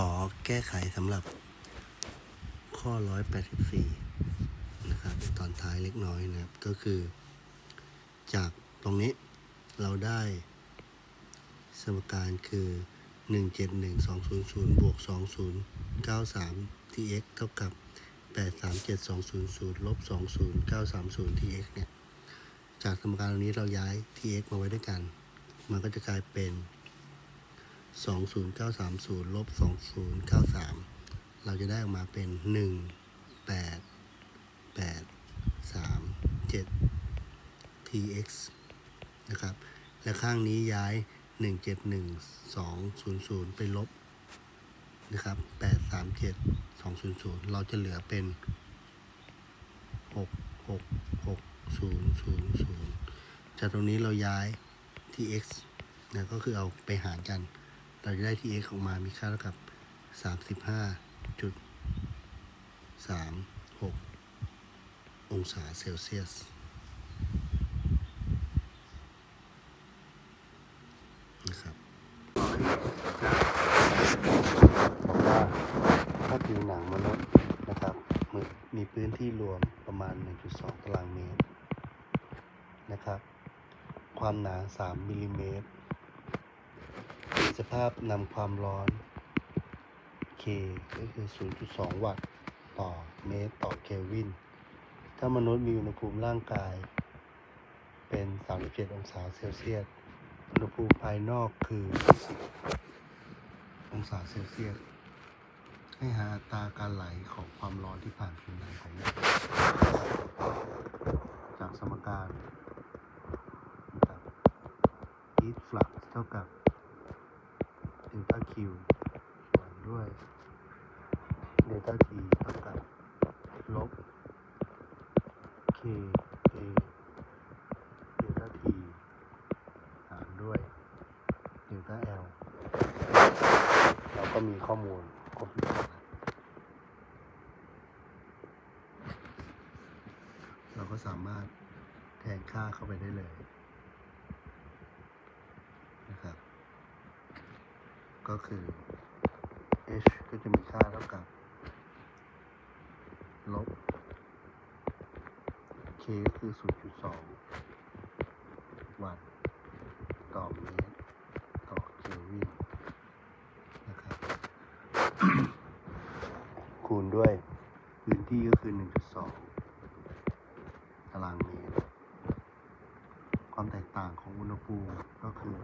ขอแก้ไขสำหรับข้อ 184 นะครับ ตอนท้ายเล็กน้อยนะครับ ก็คือ จากตรงนี้เราได้สมการคือ 171200 บวก 2093 tx เท่ากับ 837200 ลบ 20930 tx เนี่ย จากสมการตรงนี้เราย้าย tx มาไว้ด้วยกัน มันก็จะกลายเป็น 20930ลบ2093 เราจะได้ออกมาเป็น 1 8 8 3 7 tx นะครับ และข้างนี้ย้าย 171200 ไปลบนะครับ837 200 เราจะเหลือเป็น 6 6 6 0 0 0จากตรงนี้เราย้าย tx นะก็คือเอาไปหารกัน เราจะได้ tx ออกมามีค่าเท่ากับ 35จุด36 องศาเซลเซียส นะครับบอกว่าถ้าผิวหนังมนุษย์นะครับมีมีพื้นที่รวมประมาณ 1.2 ตารางเมตร นะครับ ความหนา 3 มิลลิเมตร สภาพนำความร้อน K ก็คือ 0.2 วัตต์ต่อเมตรต่อเคลวิน ถ้ามนุษย์มีอุณหภูมิร่างกาย เป็น 37 องศาเซลเซียส อุณหภูมิภายนอกคือ องศาเซลเซียส ให้หาอัตราการไหลของความร้อนที่ผ่านผิวหนังของมนุษย์จากสมการ heat flux เท่ากับ delta Q ส่วนด้วย delta T เท่ากับลบ K A delta T หารด้วย delta L เราก็มีข้อมูลครบถ้วนแล้วเราก็สามารถแทนค่าเข้าไปได้เลยนะครับ ก็คือ h ก็จะมีค่าเท่ากับ ลบ k ก็คือ 0.2 วัตต์ต่อเมตร ต่อเคลวินนะครับ คูณด้วยพื้นที่ก็คือ 1.2 ตารางเมตร ความแตกต่างของอุณหภูมิก็คือ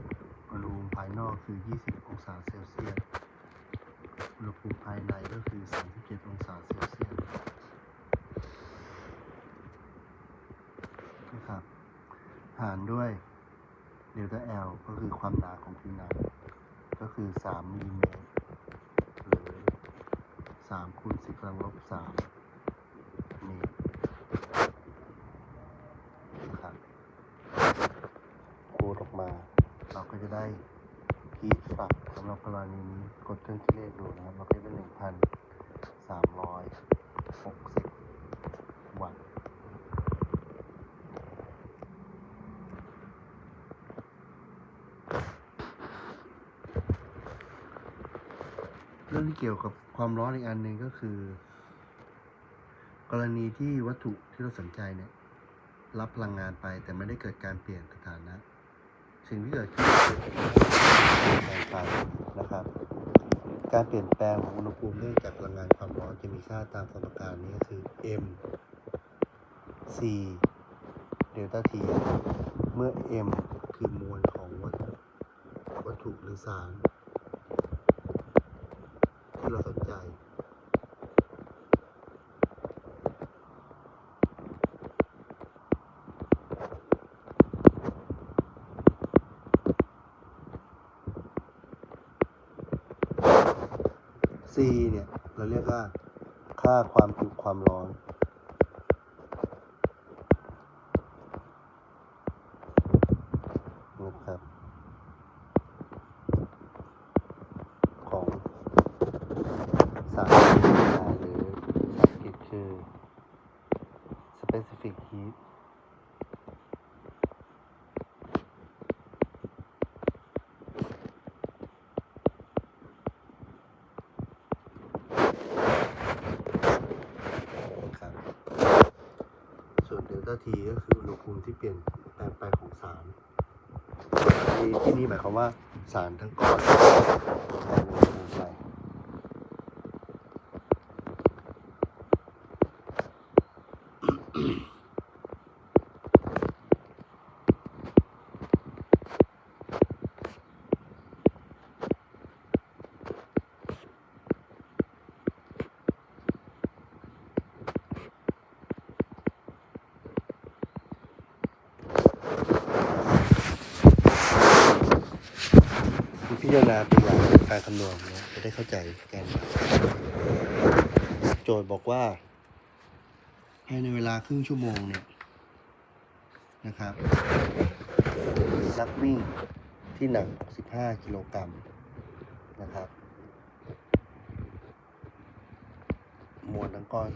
อุณหภูมิภายนอกคือ 20 องศาเซลเซียส อุณหภูมิภายในก็คือ 37 องศาเซลเซียสนะครับหารด้วยเดลต้า L ก็คือความหนาของผิวหนังก็คือ 3มิลลิเมตรหรือ3คูณ10กำลังลบ3เมตร นะครับคูณออกมา ได้ heat flux สำหรับกรณีนี้กดเครื่องคิดเลขดูนะครับเราก็จะได้1,360วัตต์เรื่องที่เกี่ยวกับความร้อนอีกอันหนึ่งก็คือ กรณีที่วัตถุที่เราสนใจเนี่ย รับพลังงานไปแต่ไม่ได้เกิดการเปลี่ยนสถานะ สิ่งที่เกิดขึ้นเปลี่ยนแปลงไปนะครับ การเปลี่ยนแปลงของอุณหภูมิเนื่องจากพลังงานความร้อนจะมีค่าตามสมการนี้คือ m c เดลต้า t เมื่อ m คือมวลของวัตถุวัตถุหรือสาร ที่เราสนใจ C เนี่ย เราเรียกว่า ค่าความจุความร้อน นะครับ ของสารหรือภาษาอังกฤษคือ specific heat ลต้าทีก็คืออุณหภูมิที่เปลี่ยนแปลงไปของสารที่นี่หมายความว่าสารทั้งก้อนแปลงไป พิ จารณาตัวอย่างการคำนวณเนี่ยจะได้เข้าใจกันโจทย์บอกว่าภายในเวลาครึ่งชั่วโมงเนี่ยนะครับนักวิ่งที่หนัก 15 กิโลกรัมนะครับ มวลทั้งก้อน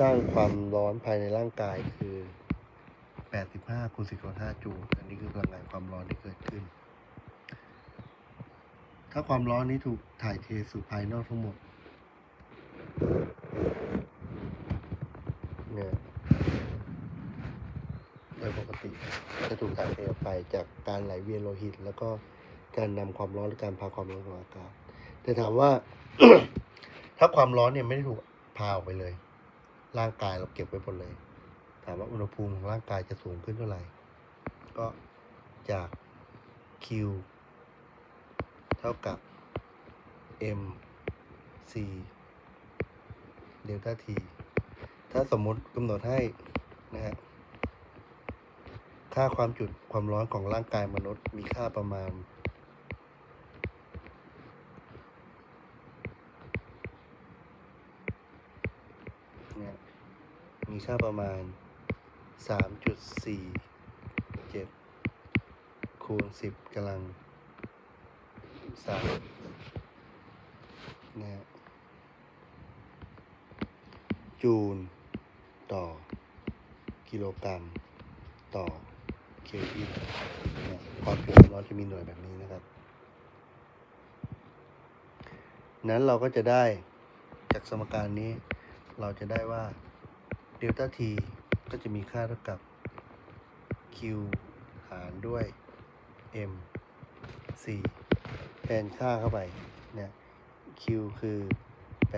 สร้างความร้อนภายในร่างกายคือ 85คูณ10กำ5จูลอันนี้คือพลังงานความร้อนที่เกิดขึ้น ถ้าความร้อนนี้ถูกถ่ายเทสู่ภายนอกทั้งหมดเนี่ยโดยปกติจะถูกถ่ายเทออกไปจากการไหลเวียนโลหิต แล้วก็การนำความร้อนหรือการพาความร้อนของอากาศแต่ถามว่า ถ้าความร้อนเนี่ยไม่ได้ถูกพาออกไปเลย ร่างกายเราเก็บไว้หมดเลย ถามว่าอุณหภูมิของร่างกายจะสูงขึ้นเท่าไหร่ ก็จาก Q เท่ากับ M C เดลต้า T ถ้าสมมติกำหนดให้นะฮะค่าความจุดความร้อนของร่างกายมนุษย์มีค่าประมาณเนี่ยมีค่าประมาณ 3.47คูณ10กำลัง3นะฮะจูลต่อ กิโลกรัม ต่อเคลวินเนี่ยความจุความร้อนจะมีหน่วยแบบนี้นะครับ นั้นเราก็จะได้จากสมการนี้ เราจะได้ว่าเดลต้าที ก็จะมีค่าเท่ากับ Q หารด้วย M 4แทนค่าเข้าไปเนี่ย Q คือ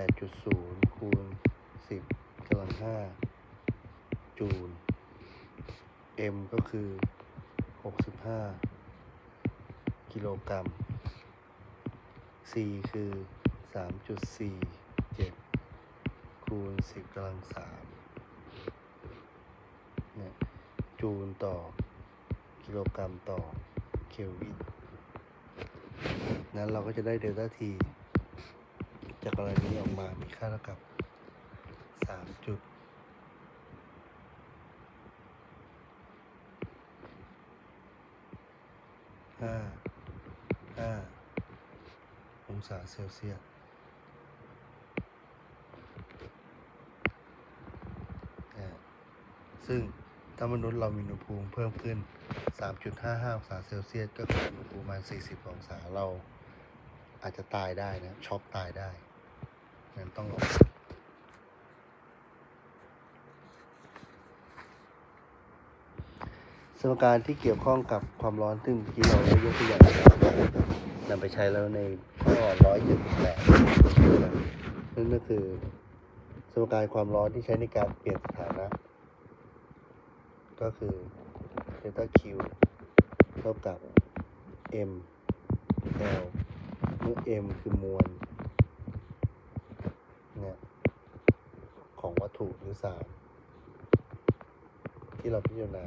8.0 คูณ 10กำลัง5จูล M ก็คือ 65 กิโลกรัม C คือ 3.47 คูณ 10กำลัง3เนี่ย จูลต่อ กิโลกรัมต่อเคลวิน นั้นเราก็จะได้เดลต้าที จากกรณีออกมา มีค่าเท่ากับ3จุดห้าห้าองศาเซลเซียสซึ่ง ถ้ามนุษย์เรามีอุณหภูมิเพิ่มขึ้น 3.55 องศาเซลเซียส ก็คืออุณหภูมิประมาณ 40 องศา เราอาจจะตายได้นะ ช็อกตายได้นั้นต้องระวังสมการที่เกี่ยวข้องกับความร้อนซึ่งเมื่อกี้เราได้ยกตัวอย่างนำไปใช้แล้วในข้อร้อยเจ็ดแปดนั่นก็คือสมการความร้อนที่ใช้ในการเปลี่ยนสถานะ ก็คือเดลต้า Q เท่ากับ M L เมื่อ M คือมวลเนี่ยของวัตถุหรือสารที่เราพิจารณา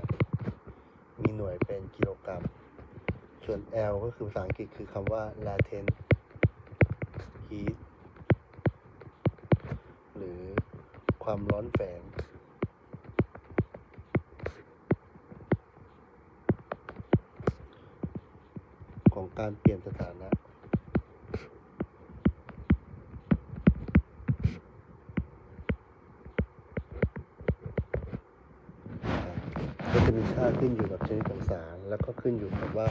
มีหน่วยเป็นกิโลกรัม ส่วน L ก็คือภาษาอังกฤษคือคำว่า latent heat หรือความร้อนแฝง ของ การเปลี่ยนสถานะก็จะมีค่าขึ้นอยู่กับชนิดของสาร แล้วก็ขึ้นอยู่กับว่า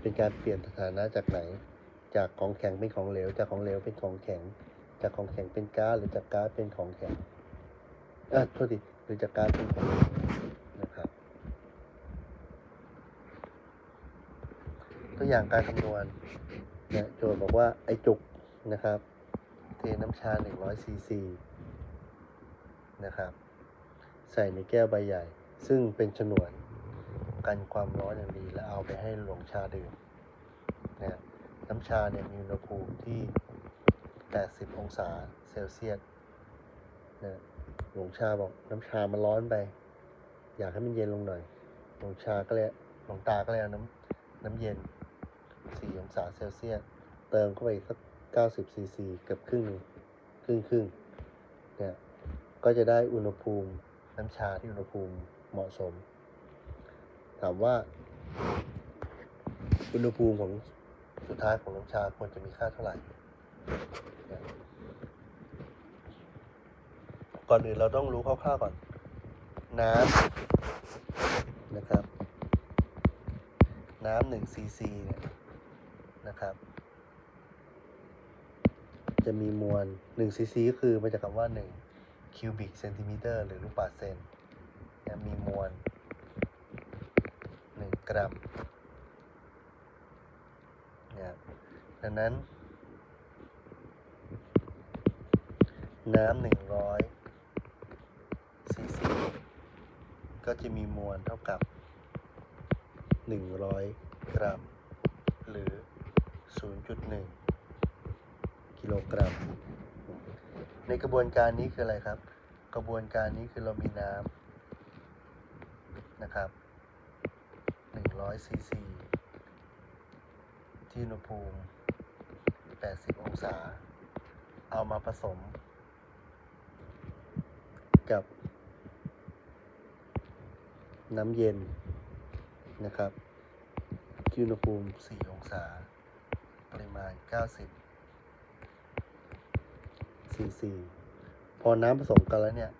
เป็นการเปลี่ยนสถานะจากไหน จากของแข็งเป็นของเหลว จากของเหลวเป็นของแข็ง จากของแข็งเป็นก๊าซหรือจากก๊าซเป็นของแข็งเออโทษทีหรือจากก๊ารเป็นของนะครับ ตัวอย่างการคำนวณเนี่ยโจทย์บอกว่าไอจุกนะครับ เทน้ำชา 100ซีซีนะครับ ใส่ในแก้วใบใหญ่ ซึ่งเป็นฉนวนกันความร้อนอย่างดี แล้วเอาไปให้หลวงชาดื่มนะน้ำชาเนี่ยมีอุณหภูมิที่ 80 องศาเซลเซียสนะหลวงชาบอกน้ำชามันร้อนไป อยากให้มันเย็นลงหน่อย หลวงชาก็เลยหลวงตาก็เลยเอาน้ำน้ำเย็น 4 องศาเซลเซียส เติมเข้าไปอีกสัก 90 ซีซีเกือบครึ่งครึ่งครึ่งเนี่ย ก็จะได้อุณหภูมิน้ำชาที่อุณหภูมิเหมาะสม ถามว่า อุณหภูมิของสุดท้ายของน้ำชาควรจะมีค่าเท่าไหร่ ก่อนอื่นเราต้องรู้คร่าวๆก่อน น้ำนะครับ น้ำหนึ่งซีซีเนี่ย นะครับ จะมีมวล1ซีซีก็คือมาจากคำว่า1คิวบิกเซนติเมตรหรือลูกบาศก์เซนเนี่ยมีมวล 1 กรัมเนี่ยดังนั้น น้ำ100ซีซีก็จะมีมวลเท่ากับ 100 กรัม หรือ 0.1 กิโลกรัม ในกระบวนการนี้คืออะไรครับ กระบวนการนี้คือเรามีน้ำนะครับ 100 ซีซี ที่อุณหภูมิ 80 องศา เอามาผสม กับ น้ำเย็นนะครับที่อุณหภูมิ 4 องศา ปริมาณ 90ซีซีพอน้ำผสมกันแล้วเนี่ย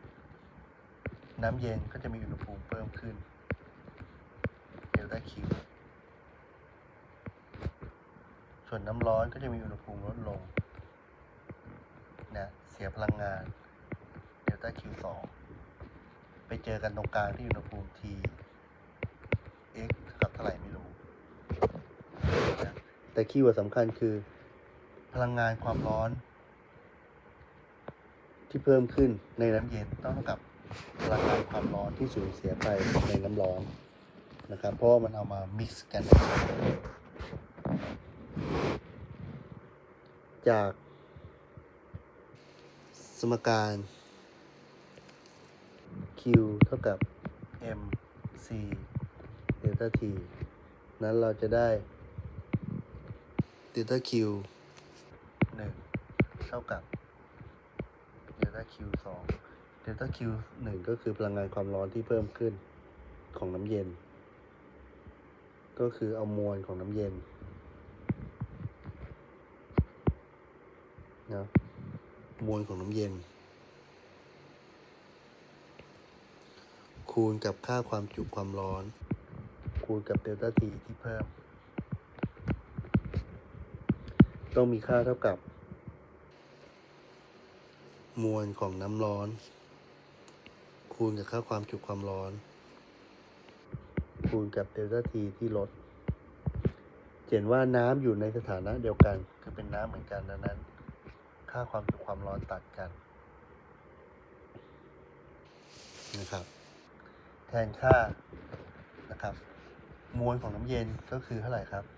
น้ำเย็นก็จะมีอุณหภูมิเพิ่มขึ้นเดลต้าคิวส่วนน้ำร้อนก็จะมีอุณหภูมิลดลงนะเสียพลังงานเดลต้าคิวสองไปเจอกันตรงกลางที่อุณหภูมิ T x เท่ากับเท่าไหร่ไม่รู้ แต่คีย์เวิร์ดสำคัญคือ พลังงานความร้อน ที่เพิ่มขึ้นในน้ำเย็นต้องเท่ากับพลังงานความร้อนที่สูญเสียไปในน้ำร้อนนะครับ เพราะว่ามันเอามา mix กัน จาก สมการ Q เท่ากับ m c เดลต้า t นั้นเราจะได้ เดลต้า q 1เท่ากับเดลต้า q 2เดลต้า q 1ก็คือพลังงานความร้อนที่เพิ่มขึ้นของน้ำเย็น ก็คือเอามวลของน้ำเย็นนะมวลของน้ำเย็น คูณกับค่าความจุความร้อน คูณกับเดลต้าทีที่เพิ่ม ต้องมีค่าเท่ากับ มวลของน้ำร้อน คูณกับค่าความจุความร้อน คูณกับเดลต้าทีที่ลดเห็นว่าน้ำอยู่ในสถานะเดียวกันคือเป็นน้ำเหมือนกันดังนั้น ค่าความจุความร้อนตัดกันนะครับ แทนค่านะครับ มวลของน้ำเย็นก็คือเท่าไหร่ครับ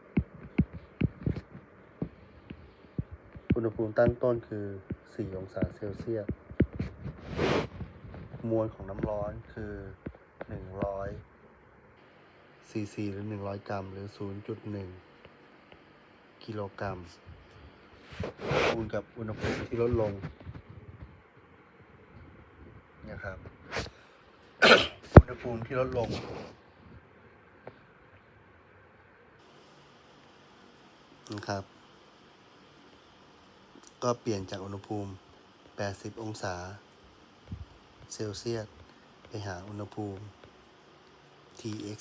อุณหภูมิตั้งต้นคือ 4 องศาเซลเซียส มวลของน้ำร้อนคือ 100 ซีซีหรือ 100 กรัม หรือ 0.1 กิโลกรัม คูณกับอุณหภูมิที่ลดลง นะครับ อุณหณหภูมิที่ลดลงนะครับ ก็เปลี่ยนจากอุณหภูมิ 80 องศา เซลเซียส ไปหาอุณหภูมิ TX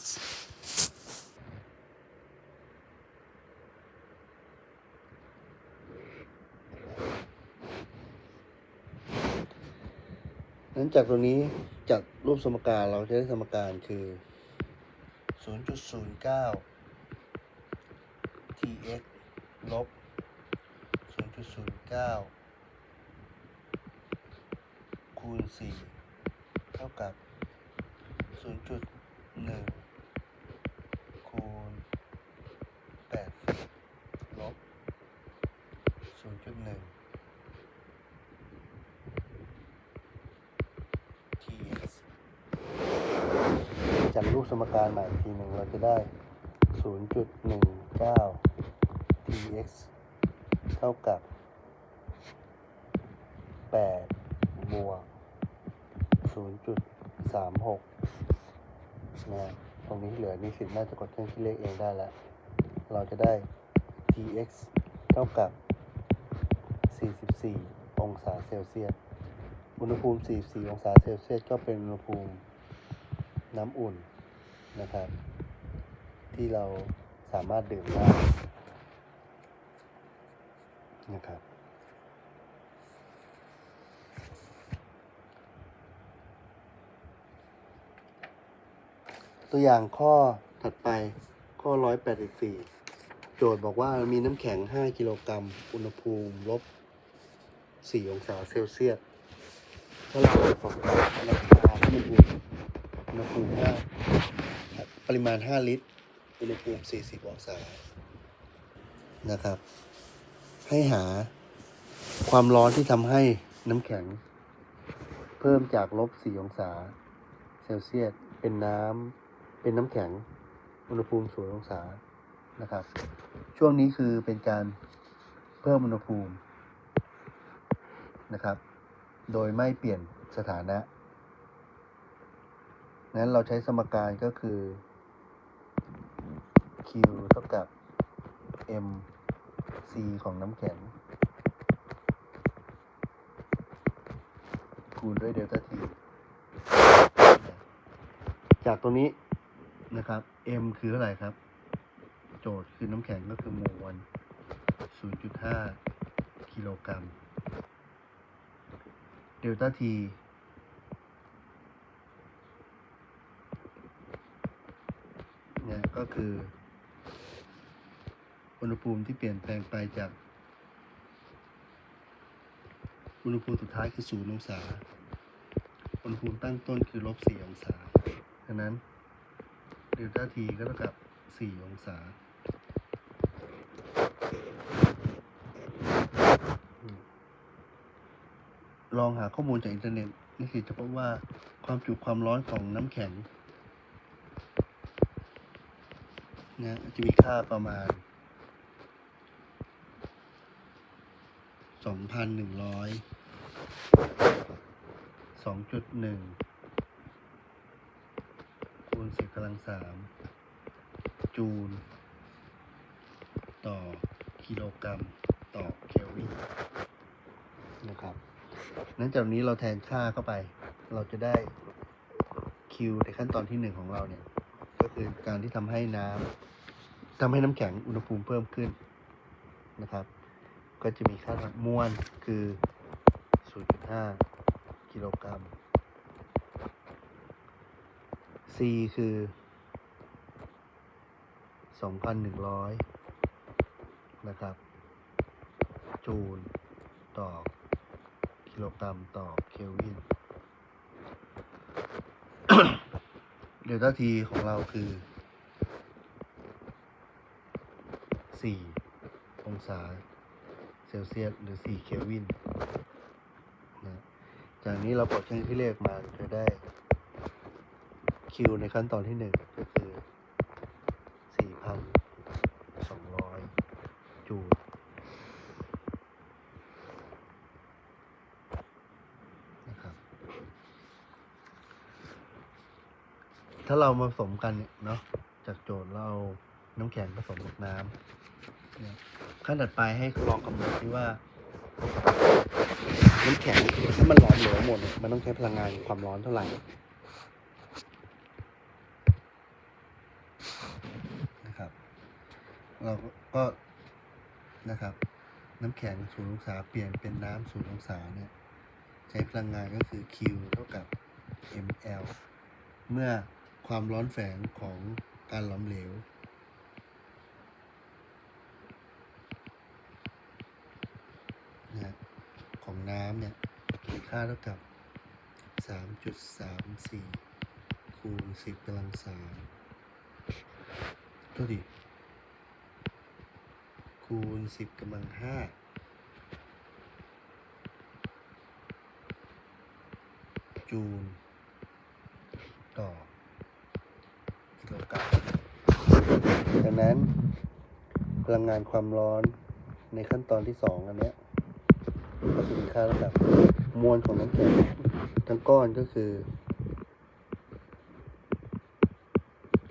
นั้นจากตรงนี้จากรูปสมการเราจะได้สมการคือ 0.09 tx ลบ 0.09คูณ4เท่ากับ0.1คูณ80ลบ0.1 tx จากรูปสมการใหม่อีกทีหนึ่งเราจะได้ 0.19 tx เท่ากับ 8บวก0.36นะตรงนี้เหลือนี่สิทธิ์น่าจะกดเครื่องคิดเลขเองได้แล้ว เราจะได้ tx เท่ากับ 44 องศาเซลเซียส อุณหภูมิ 44 องศาเซลเซียสก็เป็นอุณหภูมิน้ำอุ่นนะครับ ที่เราสามารถดื่มได้นะครับ ตัวอย่างข้อถัดไปข้อ 184 โจทย์บอกว่ามีน้ำแข็ง 5 กิโลกรัม อุณหภูมิลบ 4 องศาเซลเซียส ถ้าเราสมการราคาที่มันอุ่นอุณหภูมิ5ปริมาณ 5 ลิตร อุณหภูมิ 40 องศา นะครับ ให้หาความร้อนที่ทำให้น้ำแข็ง เพิ่มจากลบ 4 องศาเซลเซียส เป็นน้ำ เป็นน้ำแข็งอุณหภูมิ0องศานะครับ ช่วงนี้คือเป็นการเพิ่มอุณหภูมินะครับ โดยไม่เปลี่ยนสถานะนั้นเราใช้สมการก็คือ Q เท่ากับ M C ของน้ำแข็งคูณด้วยเดลต้า T จากตรงนี้ นะครับ M คือเท่าไรครับ โจทย์คือน้ำแข็งก็คือโมล0.5 กิโลกรัม เดลต้า T เนี่ยก็คือ อุณหภูมิที่เปลี่ยนแปลงไปจาก อุณหภูมิสุดท้ายคือ 0 องศา อุณหภูมิตั้งต้นคือลบ4องศาดังนั้น เดลต้า T ก็เท่ากับ 4 องศาลองหาข้อมูลจากอินเทอร์เน็ตนี่คือจะพบว่าความจุความร้อนของน้ำแข็งนะจะมีค่าประมาณ 2,100 2.1 คูณ10กำลังสามจูลต่อกิโลกรัมต่อเคลวินนะครับนั้นจากนี้เราแทนค่าเข้าไป เราจะได้ Q ในขั้นตอนที่หนึ่งของเราเนี่ย ก็คือการที่ทำให้น้ำทำให้น้ำแข็งอุณหภูมิเพิ่มขึ้นนะครับ ก็จะมีค่ามวลคือ 0.5 กิโลกรัม C คือ2,100นะครับ จูลต่อกิโลกรัมต่อเคลวินเดลต้าทีของเราคือ 4 องศาเซลเซียสหรือ 4 เคลวินนะจากนี้เรากดเครื่องที่เลขมาจะได้ Q ในขั้นตอนที่1ก็คือ4,200จูลนะครับ ถ้าเรามาผสมกันเนี่ยเนาะจากโจทย์เราเอาน้ำแข็งผสมกับน้ำขั้นถัดไปให้ลองคำนวณที่ว่าน้ำแข็งถ้ามันหลอมเหลวหมด มันต้องใช้พลังงานความร้อนเท่าไหร่นะครับ เราก็นะครับ น้ำแข็งศูนย์องศาเปลี่ยนเป็นน้ำศูนย์องศาเนี่ยใช้พลังงานก็คือ Q เท่ากับ ml เมื่อความร้อนแฝงของการหลอมเหลวนะของน้ำเนี่ยมีค่าเท่ากับ 3.34 คูณ 10กำลังสามตัวดิ คูณ10กำลังห้าจูลต่อกิโลกรัมดังนั้นพลังงานความร้อนในขั้นตอนที่สองอันเนี้ยก็จะมีค่าระดับมวลของน้ำแข็งทั้งก้อนก็คือ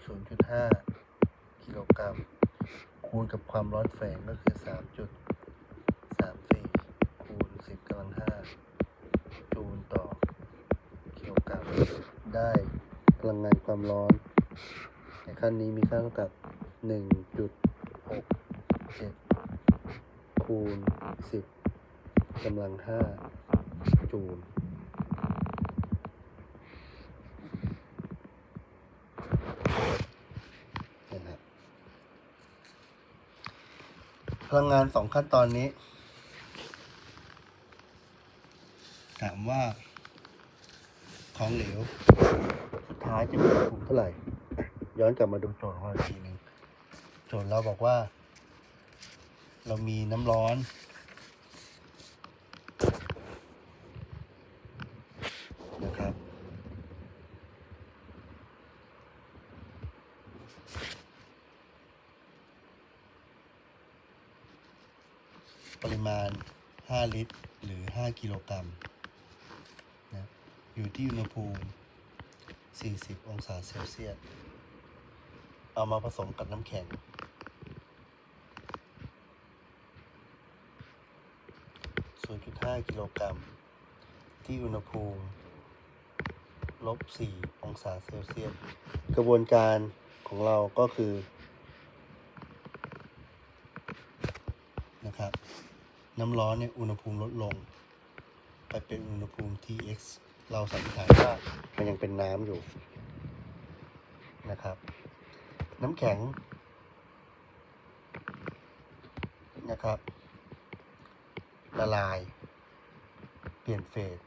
0.5 กิโลกรัม คูณกับความร้อนแฝงก็คือ3.34คูณ10กำลัง5จูลต่อกิโลกรัมได้พลังงานความร้อนในขั้นนี้มีค่าเท่ากับ1.67คูณ10กำลังห้าจูลนะครับ พลังงานสองขั้นตอนนี้ ถามว่า ของเหลว สุดท้ายจะมีอุณหภูมิเท่าไหร่ ย้อนกลับมาดูโจทย์ของเราอีกทีหนึ่งโจทย์เราบอกว่า เรามีน้ำร้อน นะครับ ปริมาณ 5 ลิตร หรือ 5 กิโลกรัมนะอยู่ที่อุณหภูมิ 40 องศาเซลเซียส เอามาผสมกับน้ำแข็ง 0.5 กิโลกรัม ที่อุณหภูมิลบ 4 องศาเซลเซียส กระบวนการของเราก็คือ นะครับ น้ำร้อนเนี่ยอุณหภูมิลดลง ไปเป็นอุณหภูมิ Tx เราสันนิษฐานว่ามันยังเป็นน้ำอยู่นะครับ น้ำแข็งนะครับ ละลาย เปลี่ยนเฟส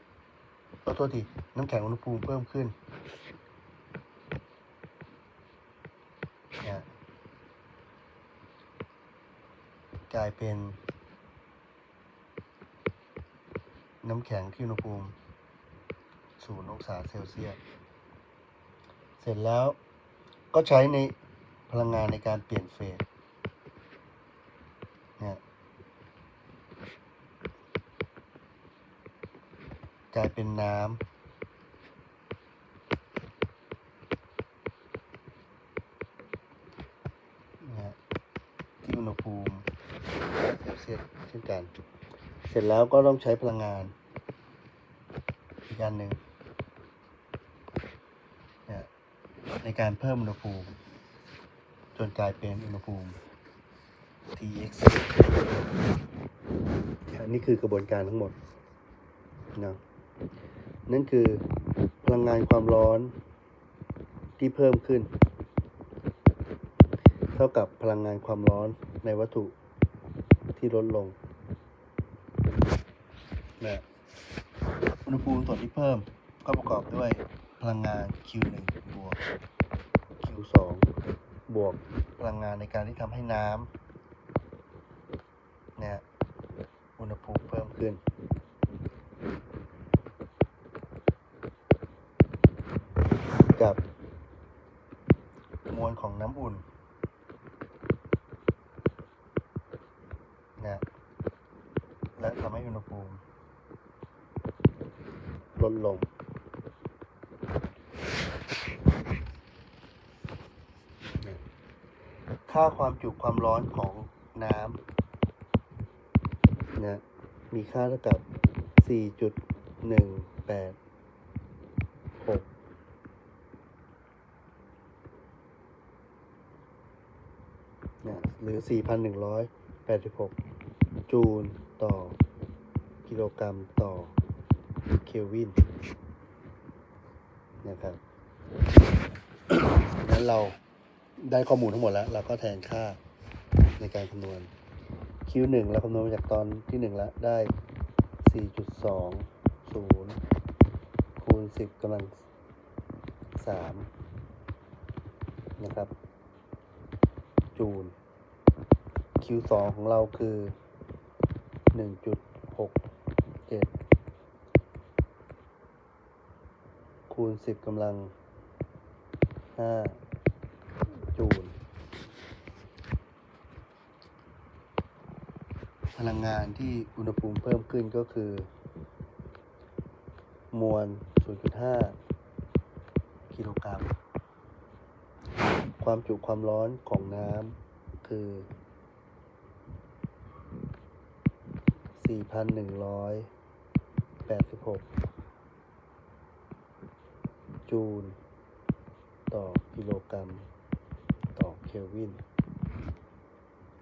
ขอโทษทีน้ำแข็งอุณหภูมิเพิ่มขึ้นนะกลายเป็น น้ำแข็งที่อุณหภูมิศูนย์องศาเซลเซียส เสร็จแล้วก็ใช้ในพลังงานในการเปลี่ยนเฟสเนี่ยกลายเป็นน้ำนะฮะที่อุณหภูมิเซลเซียสเช่นกัน เสร็จแล้วก็ต้องใช้พลังงาน อีกอันหนึ่งในการเพิ่มอุณหภูมิ จนกลายเป็นอุณหภูมิ Tx อันนี้คือกระบวนการทั้งหมดนะนั่นคือพลังงานความร้อนที่เพิ่มขึ้น เท่ากับพลังงานความร้อนในวัตถุที่ลดลง นะอุณหภูมิส่วนที่เพิ่มก็ประกอบด้วยพลังงาน Q1 บวก Q2 บวกพลังงานในการที่ทำให้น้ำเนี่ยอุณหภูมิเพิ่มขึ้น กับมวลของน้ำอุ่นนะและทำให้อุณหภูมิลดลง ค่าความจุความร้อนของน้ำนะมีค่าเท่ากับ 4.186นะหรือ 4,186 จูลต่อ กิโลกรัมต่อ เคลวิน นะครับงั้นเรา ได้ข้อมูลทั้งหมดแล้ว เราก็แทนค่าในการคำนวณ Q1 เราคำนวณมาจากตอนที่หนึ่งแล้ว ได้ 4.20 คูณ 10กำลัง 3 นะครับ จูล Q2 ของเราคือ 1.67 คูณ 10กำลัง 5 จูลพลังงานที่อุณหภูมิเพิ่มขึ้นก็คือ มวล 0.5 กิโลกรัม ความจุความร้อนของน้ำคือ 4,186 จูลต่อกิโลกรัม เคลวิน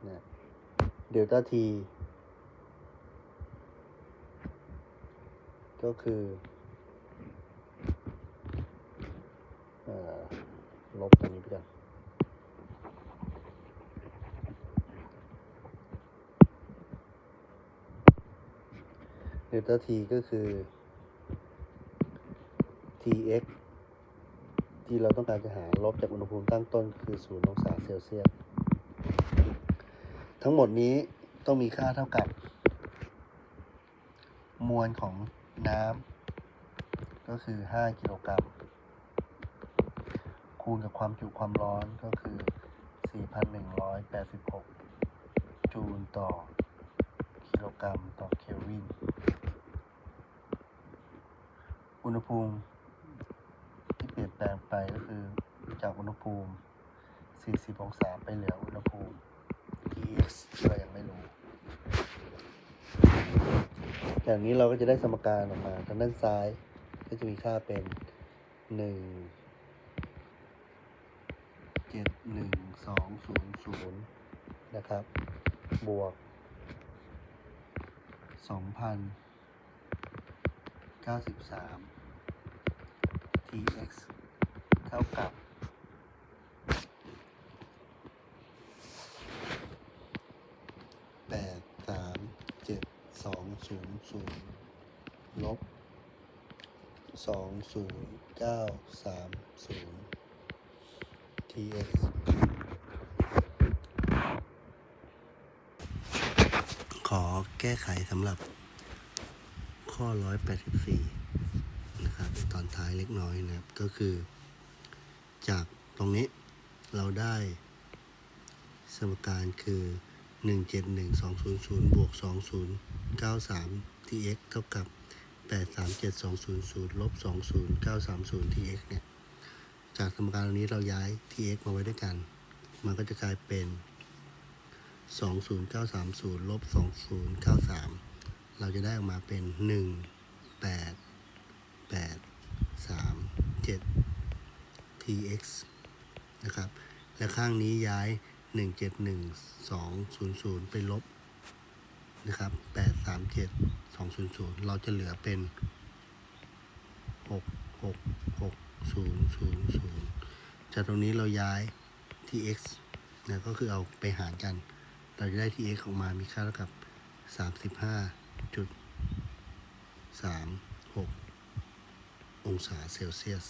นะเดลต้าทีก็คืออลบตรงนี้ไปกันเดลต้าทีก็คือ tx ที่เราต้องการจะหาลบจากอุณหภูมิตั้งต้นคือ0องศาเซลเซียส ทั้งหมดนี้ต้องมีค่าเท่ากับ มวลของน้ำก็คือ 5 กิโลกรัม คูณกับความจุความร้อนก็คือ 4,186 จูลต่อ กิโลกรัมต่อเคลวิน อุณหภูมิ ปลี่ยนแปลงไปก็คือจากอุณหภูมิ 40 องศาไปเหลืออุณหภูมิ TX เรายังไม่รู้ อย่างนี้เราก็จะได้สมการออกมาทางด้านซ้ายก็จะมีค่าเป็น 1 7 1 2 0 0 นะครับ บวก 2,093 tx เท่ากับ แปดสามเจ็ดสองศูนย์ศูนย์ลบสองศูนย์เก้าสามศูนย์ tx ขอแก้ไขสำหรับข้อ 184 นะครับ ตอนท้ายเล็กน้อยนะครับ ก็คือ จากตรงนี้เราได้สมการคือ 171,200 บวก 2093 tx เท่ากับ 837200 ลบ 20930 tx เนี่ย จากสมการนี้เราย้าย tx มาไว้ด้วยกัน มันก็จะกลายเป็น 20930 ลบ 2093 เราจะได้ออกมาเป็น 1 8 8 3 7 tx นะครับ และข้างนี้ย้าย 171200 ไปลบนะครับ837200 เราจะเหลือเป็น 666000 จากตรงนี้เราย้าย tx นะก็คือเอาไปหารกัน เราจะได้ tx ออกมามีค่าเท่ากับ 35.36 องศาเซลเซียส